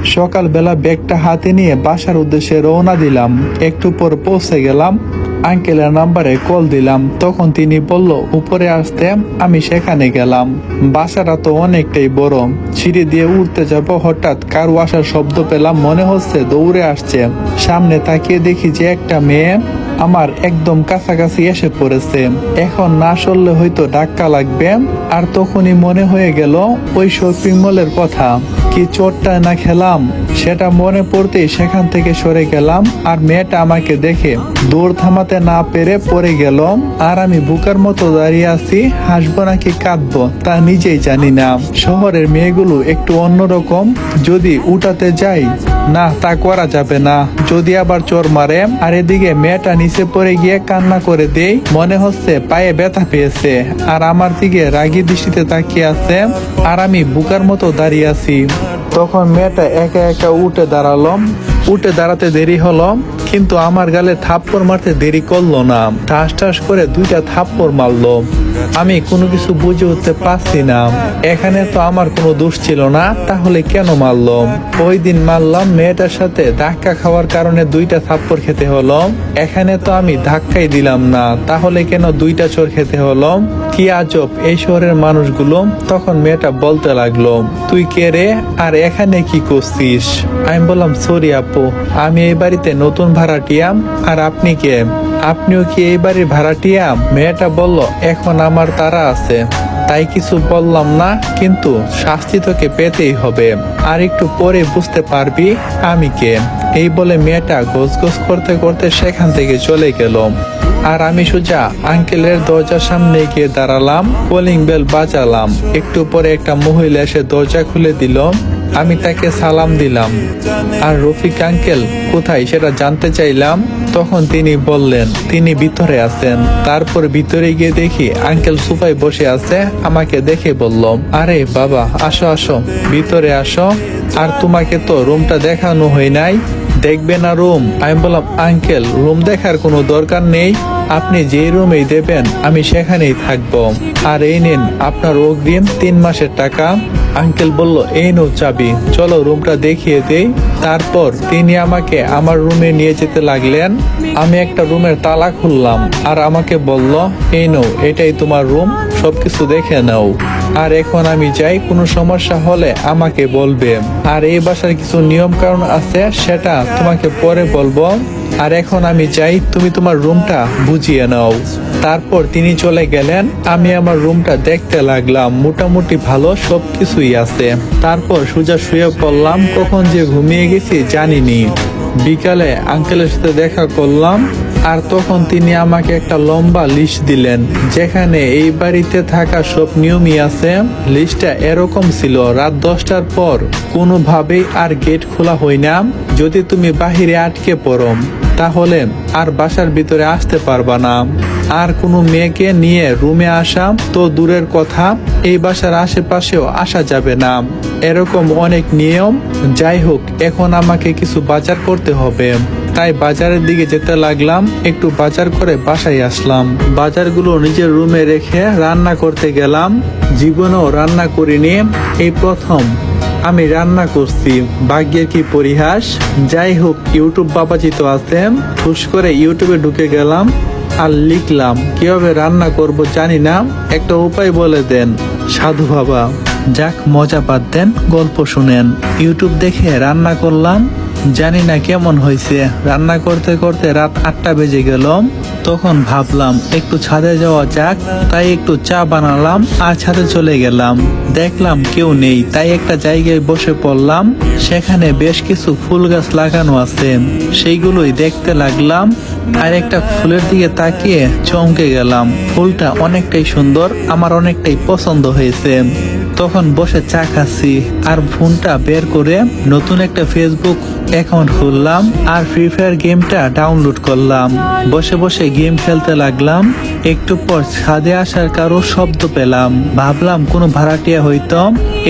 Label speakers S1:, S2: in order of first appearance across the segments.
S1: সকালবেলা ব্যাগটা হাতে নিয়ে বাসার উদ্দেশ্যে রওনা দিলাম। একটু পর পৌঁছে গেলাম, আঙ্কেলের নাম্বারে কল দিলাম। তখন তিনি বলল, উপরে আসতে আমি সেখানে গেলাম। বাসাটা তো অনেকটাই বড়। সিঁড়ি দিয়ে উঠতে যাব, হঠাৎ কারও আসার শব্দ পেলাম, মনে হচ্ছে দৌড়ে আসছে। সামনে তাকিয়ে দেখি যে একটা মেয়ে আমার একদম কাছাকাছি এসে পড়েছে। এখন না সরলে হয়তো ধাক্কা লাগবে। আর তখনই মনে হয়ে গেল ওই শপিং মলের কথা। কি চোটটা না খেলাম, সেটা মনে পড়তেই সেখান থেকে সরে গেলাম আর মেয়েটা আমাকে দেখে দৌড় থামাতে না পেরে পড়ে গেল। আর আমি বুকার মতো দাঁড়িয়ে আছি, হাসবো নাকি কাঁদবো তা নিজেই জানি না। শহরের মেয়েগুলো একটু অন্যরকম, যদি উঠাতে যাই না, তা করা যাবে না। যদি আবার চোর মারে, আর এদিকে মেয়েটা নিচে পড়ে গিয়ে কান্না করে দেই, মনে হচ্ছে পায়ে ব্যথা পেয়েছে। আর আমার দিকে রাগি দৃষ্টিতে তাকিয়ে আছে, আর আমি বুকার মতো দাঁড়িয়ে আছি। তখন মেয়েটা একা একা উঠে দাঁড়ালাম উঠে দাঁড়াতে দেরি হলো। কিন্তু আমার গালে থাপ্পড় মারতে দেরি করল না। ঠাস ঠাস করে দুইটা থাপ্পড় মারলো। আমি কোনো কিছু বুঝে উঠতে পারছি না। এখানে তো আমার কোনো দোষ ছিল না, তাহলে কেন মারলো? ওই দিন মারলাম মেয়েটার সাথে ধাক্কা খাওয়ার কারণে দুইটা থাপ্পড় খেতে হলো। এখানে তো আমি ধাক্কাই দিলাম না, তাহলে কেন দুইটা চোর খেতে হলো? কি আজব, এই শহরের মানুষগুলো? তখন মেয়েটা বলতে লাগল, তুই কে রে? আর এখানে কি করছিস? আমি বললাম, সরি আপু, আমি এই বাড়িতে নতুন ভাড়াটিয়াম আর আপনি কে? আপনিও কি এই বাড়ির ভাড়াটিয়া মেয়েটা বলল, এখন আমার তারা আছে, তাই কিছু বললাম না, কিন্তু শাস্তি তোকে পেতেই হবে। আর একটু পরে বুঝতে পারবি আমি কে। এই বলে মেয়েটা গোছ করতে করতে সেখান থেকে চলে গেল। আর আমি সোজা, আঙ্কেলের দরজার সামনে গিয়ে দাঁড়ালাম কলিং বেল বাজালাম। একটু পরে একটা মহিলা এসে দরজা খুলে দিল। আমি তাকে সালাম দিলাম। আর রফিক আঙ্কেল, কোথায় সেটা জানতে চাইলাম? তখন তিনি বললেন, তিনি ভিতরে আছেন। তারপর ভিতরে গিয়ে দেখি আঙ্কেল সোফায় বসে আছে, আমাকে দেখে বলল, আরে বাবা, আসো আসো, ভিতরে আসো। আর তোমাকে তো রুমটা দেখানো হয় নাই। দেখবে না রুম? আমি বললাম আঙ্কেল রুম দেখার কোনো দরকার নেই? আপনি যে রুমেই দেবেন, আমি সেখানেই থাকব। আর এই নিন, আপনার অগ্রিম তিন মাসের টাকা। আঙ্কেল বলল, এই নো চাবি। চলো রুমটা দেখিয়ে দেই। তারপর তিনি আমাকে আমার রুমে নিয়ে যেতে লাগলেন। আমি একটা রুমের তালা খুললাম আর আমাকে বলল, এই নো এটাই তোমার রুম, সবকিছু দেখে নাও। আর এখন আমি যাই, কোনো সমস্যা হলে আমাকে বলবে। আর এই বাসার কিছু নিয়ম কারণ আছে, সেটা তোমাকে পরে বলব। আর এখন আমি যাই, তুমি তোমার রুমটা বুঝিয়ে নাও। তারপর তিনি চলে গেলেন, আমি আমার রুমটা দেখতে লাগলাম, মোটামুটি ভালো সবকিছুই আছে। তারপর সোজা শুয়ে পড়লাম, কখন যে ঘুমিয়ে গেছি জানিনি। বিকালে আঙ্কেলের সাথে দেখা করলাম, আর তখন তিনি আমাকে একটা লম্বা লিস্ট দিলেন, যেখানে এই বাড়িতে থাকা সব নিয়মই আছে। লিস্টটা এরকম ছিল, রাত দশটার পর কোনোভাবেই আর গেট খোলা হয় না। যদি তুমি বাহিরে আটকে পড়ো, তাহলে আর বাসার ভিতরে আসতে পারবা না। আর কোনো মেয়েকে নিয়ে রুমে আসা তো দূরের কথা, এই বাসার আশেপাশেও আসা যাবে না। এরকম অনেক নিয়ম। যাই হোক, এখন আমাকে কিছু বাজার করতে হবে। তাই বাজারের দিকে যেতে লাগলাম, একটু বাজার করে বাসায় আসলাম। বাজারগুলো নিজের রুমে রেখে রান্না করতে গেলাম। জীবনেও রান্না করিনি। এই প্রথম। আমি রান্না করছি। ভাগ্যের কি পরিহাস? যাই হোক, ইউটিউব বাবাজি তো আছেন। খুশ করে ইউটিউবে ঢুকে গেলাম আর লিখলাম, কীভাবে রান্না করব জানি না। একটা উপায় বলে দেন, সাধু বাবা। যাক, মজা পাতেন গল্প শুনেন। ইউটিউব দেখে রান্না করলাম জানি না কেমন হয়েছে। রান্না করতে করতে রাত আটটা বেজে গেল। তখন ভাবলাম, একটু ছাদে যাওয়া যাক, তাই একটু চা বানালাম আর ছাদে চলে গেলাম। দেখলাম কেউ নেই, তাই একটা জায়গায় বসে পড়লাম। সেখানে বেশ কিছু ফুল গাছ লাগানো আছে। সেইগুলোই দেখতে লাগলাম আর একটা ফুলের দিকে তাকিয়ে চমকে গেলাম। ফুলটা অনেকটাই সুন্দর, আমার অনেকটাই পছন্দ হয়েছে। তখন বসে চা খাচ্ছি আর ফোনটা বের করে নতুন একটা ফেসবুক অ্যাকাউন্ট খুললাম আর ফ্রি ফায়ার গেমটা ডাউনলোড করলাম। বসে বসে গেম খেলতে লাগলাম। একটু পর ছাদে আসার কারও শব্দ পেলাম। ভাবলাম কোনো ভাড়াটিয়া হইতো।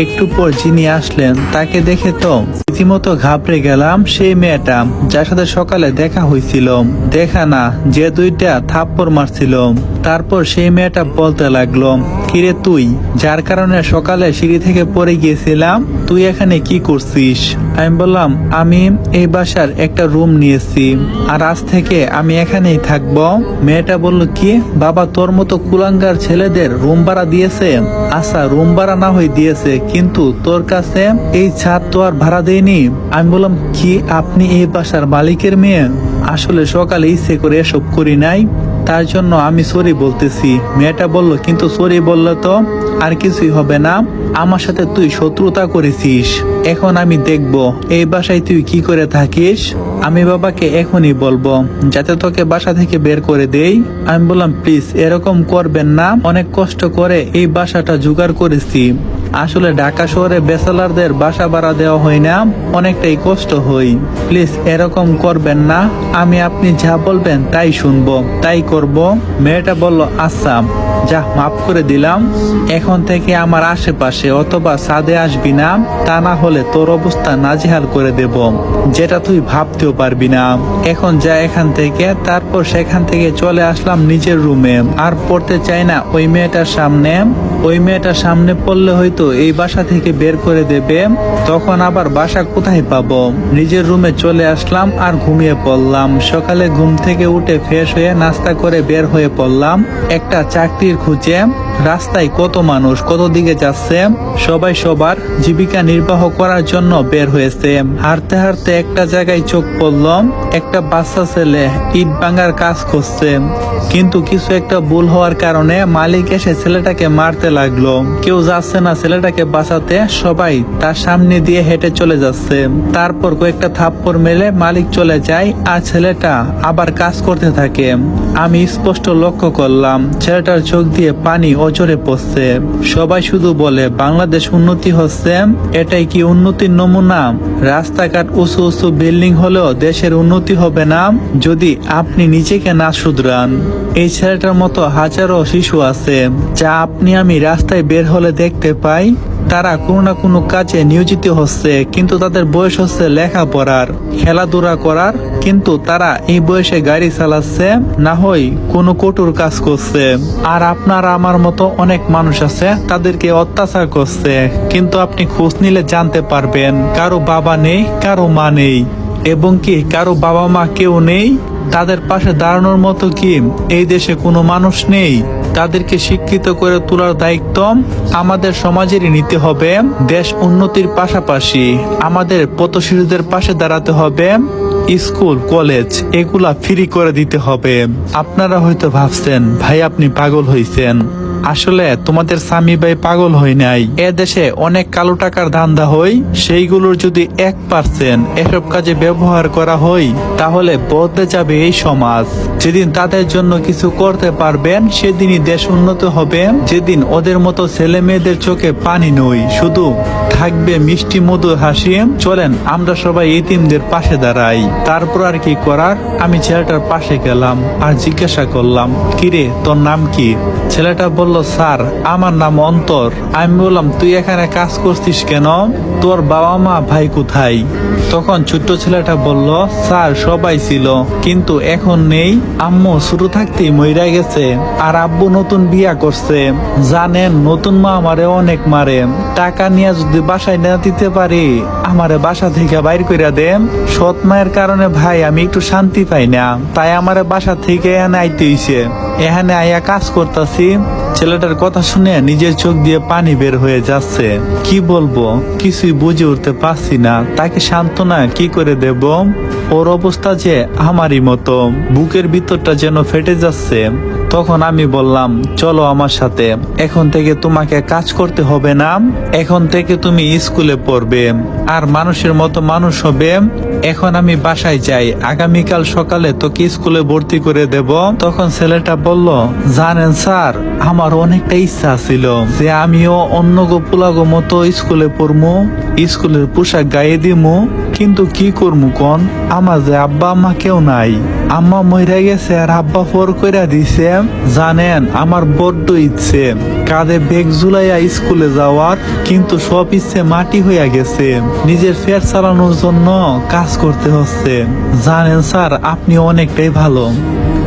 S1: একটু পর যিনি আসলেন, তাকে দেখে তো রীতিমতো ঘাবড়ে গেলাম সেই মেয়েটা, যার সাথে সকালে দেখা হয়েছিল দেখা না, যে দুইটা থাপ্পড় মারছিল। তারপর সেই মেয়েটা বলতে লাগল, কিরে তুই, যার কারণে সকালে সিঁড়ি থেকে পড়ে গিয়েছিলাম তুই এখানে কি করছিস? আমি বললাম, আমি এই বাসার একটা রুম নিয়েছি, আর আজ থেকে আমি এখানেই থাকব। মেয়েটা বলল, কি? বাবা তোর মতো কুলাঙ্গার ছেলেদের রুম ভাড়া দিয়েছে? আচ্ছা রুম ভাড়া না হয়ে দিয়েছে, কিন্তু তোর কাছে এই ছাদ তো আর ভাড়া দেয়নি। আমি বললাম, কি আপনি এই বাসার মালিকের মেয়ে? আসলে সকালে ইচ্ছে করে এসব করি নাই, তার জন্য আমি সরি বলতেছি। মেয়েটা বলল, কিন্তু সরি বললে তো আর কিছুই হবে না। আমার সাথে তুই শত্রুতা করেছিস। এখন আমি দেখব এই বাসায় তুই কি করে থাকিস? আমি বাবাকে এখনই বলব, যাতে তোকে বাসা থেকে বের করে দেই। আমি বললাম, প্লিজ, এরকম করবেন না। অনেক কষ্ট করে এই বাসাটা জোগাড় করেছি। আসলে ঢাকা শহরে বেসালারদের বাসা ভাড়া দেওয়া হয় না, অনেকটাই কষ্ট হই প্লিজ, এরকম করবেন না। আমি আপনি যা বলবেন তাই শুনব। তাই করব। মেয়েটা বলল আচ্ছা যা, মাফ করে দিলাম। এখন থেকে আমার আশেপাশে অথবা সাদে আসবি না। তা না হলে তোর অবস্থা নাজেহাল করে দেব। যেটা তুই ভাবতেও পারবি না। এখন যা এখান থেকে, তারপর সেখান থেকে চলে আসলাম নিজের রুমে। আর পড়তে চাই না ওই মেয়েটার সামনে। ওই মেয়েটার সামনে পড়লে হয়তো এই বাসা থেকে বের করে দেবে। তখন আবার বাসা কোথায় পাবো? নিজের রুমে চলে আসলাম আর ঘুমিয়ে পড়লাম। সকালে ঘুম থেকে উঠে ফ্রেশ হয়ে নাস্তা করে বের হয়ে পড়লাম। একটা চাকরির খুঁজে। রাস্তায় কত মানুষ কত দিকে যাচ্ছে, সবাই সবার জীবিকা নির্বাহ করার জন্য বের হয়েছে। হাঁটতে হাঁটতে একটা জায়গায় চোখ পড়ল একটা বাচ্চা ছেলে ইট ভাঙার কাজ করছে। কিন্তু কিছু একটা ভুল হওয়ার কারণে মালিক এসে ছেলেটাকে মারতে লাগল। কেউ যাচ্ছে না ছেলেটাকে বাঁচাতে, সবাই তার সামনে দিয়ে হেঁটে চলে যাচ্ছে। তারপর কয়েকটা থাপ্পড় মেলে মালিক চলে যায়, আর ছেলেটা আবার কাজ করতে থাকে। আমি স্পষ্ট লক্ষ্য করলাম, ছেলেটার চোখ দিয়ে পানি অজরে পড়ছে। সবাই শুধু বলে, বাংলাদেশ উন্নতি হচ্ছে। এটাই কি উন্নতির নমুনা? রাস্তাঘাট উঁচু উঁচু বিল্ডিং হলেও দেশের উন্নতি হবে না, যদি আপনি নিজেকে না শুধরান। এই ছেলেটার মতো হাজারো শিশু আছে, যা আপনি আমি রাস্তায় বের হলে দেখতে পাই। তারা কোনো না কোনো কাজে নিয়োজিত হচ্ছে, কিন্তু তাদের বয়স হচ্ছে লেখাপড়ার, খেলাধুলা করার, কিন্তু তারা এই বয়সে গাড়ি চালাচ্ছে, না হয় কোনো কঠোর কাজ করছে। আর আপনার আমার মতো অনেক মানুষ আছে, তাদেরকে অত্যাচার করছে, কিন্তু আপনি খোঁজ নিলে জানতে পারবেন, কারও বাবা নেই, কারও মা নেই। এবং কি কারও বাবা মা কেউ নেই? তাদের পাশে দাঁড়ানোর মতো কি এই দেশে কোনো মানুষ নেই? তাদেরকে শিক্ষিত করে তোলার দায়িত্ব আমাদের সমাজেরই নিতে হবে। দেশ উন্নতির পাশাপাশি আমাদের পথশিশুদের পাশে দাঁড়াতে হবে। স্কুল, কলেজ, এগুলা ফ্রি করে দিতে হবে। আপনারা হয়তো ভাবছেন, ভাই, আপনি পাগল হইছেন। আসলে তোমাদের স্বামী ভাই পাগল হয় নাই। এ দেশে অনেক কালো টাকার ধান্দা হয় সেইগুলোর যদি এক পার্সেন্ট এসব কাজে ব্যবহার করা হয় তাহলে বদলে যাবে এই সমাজ। যেদিন তাদের জন্য কিছু করতে পারবেন, সেদিনই দেশ উন্নত হবে। যেদিন ওদের মতো ছেলে মেয়েদের চোখে পানি নই, শুধু থাকবে মিষ্টি মধুর হাসি। চলেন, আমরা সবাই এতিমদের পাশে দাঁড়াই। তারপর আর কি করার? আমি ছেলেটার পাশে গেলাম আর জিজ্ঞাসা করলাম, কিরে, তোর নাম কি? ছেলেটা বলল স্যার, আমার নাম অন্তর। আমি বললাম, তুই এখানে কাজ করছিস কেন? তোর বাবা মা ভাই কোথায়? তখন ছোট্ট ছেলেটা বলল, স্যার, সবাই ছিল, কিন্তু এখন নেই। আম্মু শুরু থাকতেই মইরা গেছে, আর আব্বু নতুন বিয়া করছে। জানেন, নতুন মা আমারে অনেক মারে। টাকা নিয়ে যদি বাসায় না দিতে পারি, আমারে বাসা থেকে বাইর কইরা দেন। সৎ মায়ের কারণে ভাই, আমি একটু শান্তি পাই না। তাই আমারে বাসা থেকে এনে আইতে হইছে। এখানে আইয়া কাজ করতাছি, ছেলেটার কথা শুনে নিজের চোখ দিয়ে পানি বের হয়ে যাচ্ছে। কি বলব? কিছুই বুঝে উঠতে পারছি না। তাকে সান্ত্বনা কি করে দেব? ওর অবস্থা যে আমারই মতো। বুকের ভিতরটা যেন ফেটে যাচ্ছে। তখন আমি বললাম, চলো আমার সাথে। এখন থেকে তোমাকে কাজ করতে হবে না। এখন থেকে তুমি স্কুলে পড়বে। আর মানুষের মতো মানুষ হবে। এখন আমি বাসায় যাই। আগামীকাল সকালে তোকে স্কুলে ভর্তি করে দেব। তখন ছেলেটা বলল, জানেন স্যার, আমার অনেকটা ইচ্ছা ছিল যে আমিও অন্য গোপুলাগো মতো স্কুলে পড়মু, স্কুলের পোশাক গায়ে দিমু। কিন্তু কি করমু কন? আমার যে আব্বা আম্মা কেউ নাই। আম্মা মইরা গেছে আর আব্বা ফোর কইরা দিছে, জানেন, আমার বড্ড ইচ্ছে। কাঁধে বেগ ঝুলাইয়া স্কুলে যাওয়ার, কিন্তু সব ইচ্ছে মাটি হইয়া গেছে। নিজের ফের চালানোর জন্য কাজ করতে হচ্ছে। জানেন স্যার, আপনি অনেকটাই ভালো।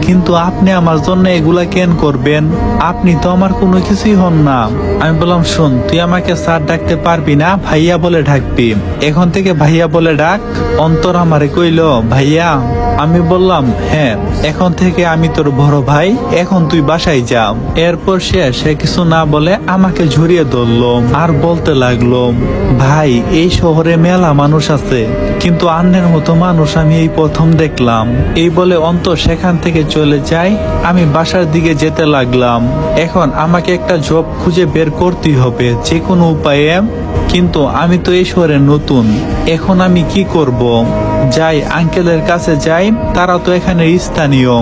S1: কিন্তু আপনি আমার জন্য এগুলা কেন করবেন? আপনি তো আমার কোনো কিছুই হন না। আমি বললাম, শোন, তুই আমাকে স্যার ডাকতে পারবি না, ভাইয়া বলে ডাকবি। এখন থেকে ভাইয়া বলে ডাক, অন্তর আমারে কইল, ভাইয়া, আমি বললাম হ্যাঁ এখন থেকে আমি তোর বড় ভাই, এখন তুই বাসায় যা। এরপর সে সে কিছু না বলে আমাকে ঝরিয়ে ধরলো আর বলতে লাগল, ভাই, এই শহরে মেলা মানুষ আছে, কিন্তু আন্নের মতো মানুষ আমি এই প্রথম দেখলাম। এই বলে অন্ত সেখান থেকে চলে যায় আমি বাসার দিকে যেতে লাগলাম। এখন আমাকে একটা জব খুঁজে বের করতেই হবে, যে কোনো উপায়ে। কিন্তু আমি তো এই শহরে নতুন, এখন আমি কি করব? যাই, আঙ্কেলের কাছে যাই, তারা তো এখানে স্থানীয়।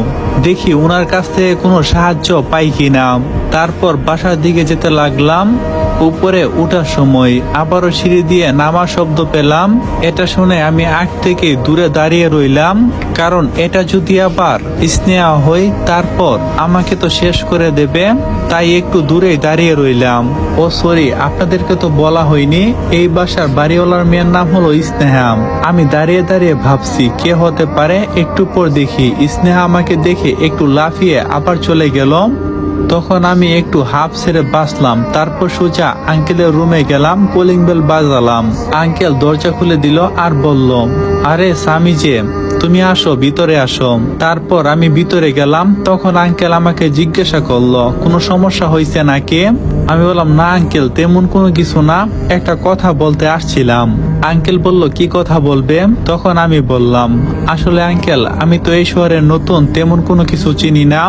S1: দেখি ওনার কাছ থেকে কোনো সাহায্য পাই কিনা। তারপর বাসার দিকে যেতে লাগলাম উপরে ওঠার সময় আবারও সিঁড়ি দিয়ে নামা শব্দ পেলাম। এটা শুনে আমি আগ থেকে দূরে দাঁড়িয়ে রইলাম, কারণ এটা যদি আবার স্নেহা হয়, তারপর আমাকে তো শেষ করে দেবে। তাই একটু দূরেই দাঁড়িয়ে রইলাম। ও সরি, আপনাদেরকে তো বলা হয়নি, এই বাসার বাড়িওয়ালার মেয়ের নাম হলো স্নেহাম আমি দাঁড়িয়ে দাঁড়িয়ে ভাবছি, কে হতে পারে? একটু পর দেখি, স্নেহা আমাকে দেখে একটু লাফিয়ে আবার চলে গেল। তখন আমি একটু হাফ ছেড়ে বাঁচলাম, তারপর সোজা আঙ্কেলের রুমে গেলাম, কলিং বেল বাজালাম। আঙ্কেল দরজা খুলে দিল আর বলল, আরে স্বামী যে তুমি আসো, ভিতরে আসো। তারপর আমি ভিতরে গেলাম, তখন আঙ্কেল আমাকে জিজ্ঞাসা করল, কোনো সমস্যা হয়েছে নাকি? আমি বললাম, না আঙ্কেল, তেমন কোনো কিছু না। একটা কথা বলতে আসছিলাম। আঙ্কেল বলল, কি কথা বলবে? তখন আমি বললাম, আসলে আঙ্কেল, আমি তো এই শহরে নতুন, তেমন কোনো কিছু চিনি না।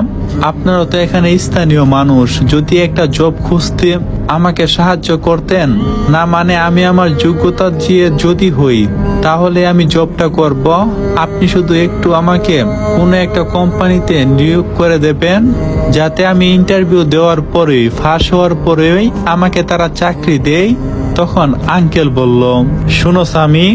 S1: আপনারা তো এখানে স্থানীয় মানুষ। যদি একটা জব খুঁজতে আমাকে সাহায্য করতেন, না মানে আমি আমার যোগ্যতা দিয়ে যদি হই, তাহলে আমি জবটা করব। আপনি শুধু একটু আমাকে কোনো একটা কোম্পানিতে নিয়োগ করে দেবেন, যাতে আমি ইন্টারভিউ দেওয়ার পরেই ফাঁস হওয়ার পরেই আমাকে তারা চাকরি দেয়, তখন আঙ্কেল বলল, শুনো স্বামী